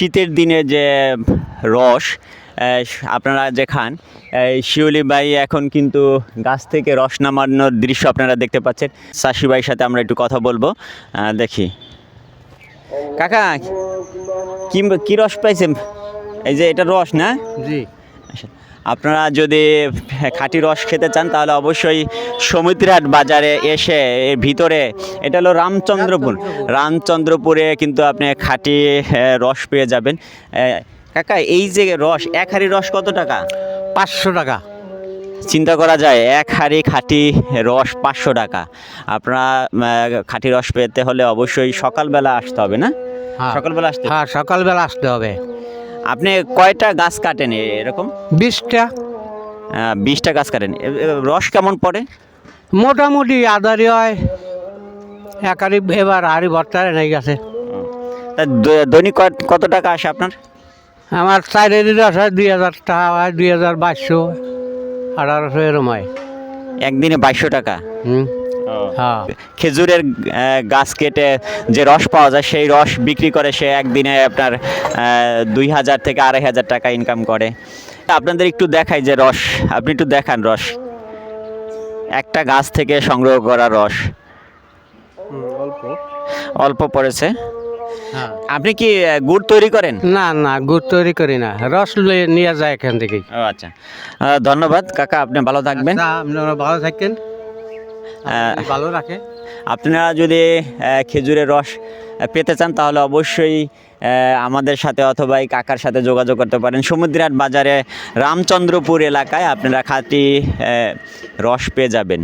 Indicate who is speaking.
Speaker 1: শীতের দিনে যে রস আপনারা যে খান শিউলি ভাই এখন কিন্তু গাছ থেকে রস নামানোর দৃশ্য আপনারা দেখতে পাচ্ছেন। চাষি ভাইয়ের সাথে আমরা একটু কথা বলব। দেখি। কাকা কি কি রস পাইছেন? এই যে এটা রস, না?
Speaker 2: জি।
Speaker 1: আপনারা যদি খাঁটি রস খেতে চান তাহলে অবশ্যই সমুদ্রহাট বাজারে এসে এর ভিতরে এটা হলো রামচন্দ্রপুর। রামচন্দ্রপুরে। কিন্তু আপনি খাঁটি রস পেয়ে যাবেন। কাকা এই যে রস এক হাঁড়ি রস কত টাকা?
Speaker 2: পাঁচশো টাকা।
Speaker 1: চিন্তা করা যায় এক হাঁড়ি খাঁটি রস পাঁচশো টাকা। আপনারা খাঁটি রস পেতে হলে অবশ্যই সকালবেলা আসতে হবে না?
Speaker 2: হ্যাঁ।
Speaker 1: সকালবেলা আসতে
Speaker 2: হ্যাঁ সকালবেলা আসতে হবে।
Speaker 1: আপনি কয়টা গাছ কাটেন এরকম?
Speaker 2: বিশটা।
Speaker 1: বিশটা গাছ কাটেন। রস কেমন পড়ে?
Speaker 2: মোটামুটি আদারি হয়। একারি এবার আড়ি ভর্তারে নেই গেছে।
Speaker 1: তা দৈনিক কত- টাকা আসে আপনার?
Speaker 2: আমার চাইলে দিতে আছে দুই হাজার টাকা হয় দুই হাজার বাইশশো আঠারোশো এরম হয়।
Speaker 1: একদিনে বাইশশো টাকা?
Speaker 2: হুম। হ্যাঁ
Speaker 1: খেজুরের গাছ কেটে যে রস পাওয়া যায় সেই রস বিক্রি করে সে একদিনে আপনার দুই হাজার থেকে আড়াই হাজার টাকা ইনকাম করে। আপনাদের একটু দেখাই যে রস আপনি একটু দেখান রস। একটা গাছ থেকে সংগ্রহ করা রস।
Speaker 2: অল্প।
Speaker 1: অল্প পড়েছে।
Speaker 2: হ্যাঁ।
Speaker 1: আপনি কি গুড় তৈরি করেন?
Speaker 2: না না গুড় তৈরি করি না। রস নিয়ে যায় এখান থেকে
Speaker 1: আচ্ছা। ধন্যবাদ। কাকা আপনি ভালো থাকবেন।
Speaker 2: আপনারা ভালো থাকেন। ভালো রাখে?
Speaker 1: আপনারা যদি খেজুরের রস পেতে চান তাহলে অবশ্যই আমাদের সাথে অথবা এই কাকার সাথে যোগাযোগ করতে পারেন। সমুদ্রহাট বাজারে রামচন্দ্রপুর এলাকায় আপনারা খাঁটি রস পেয়ে যাবেন।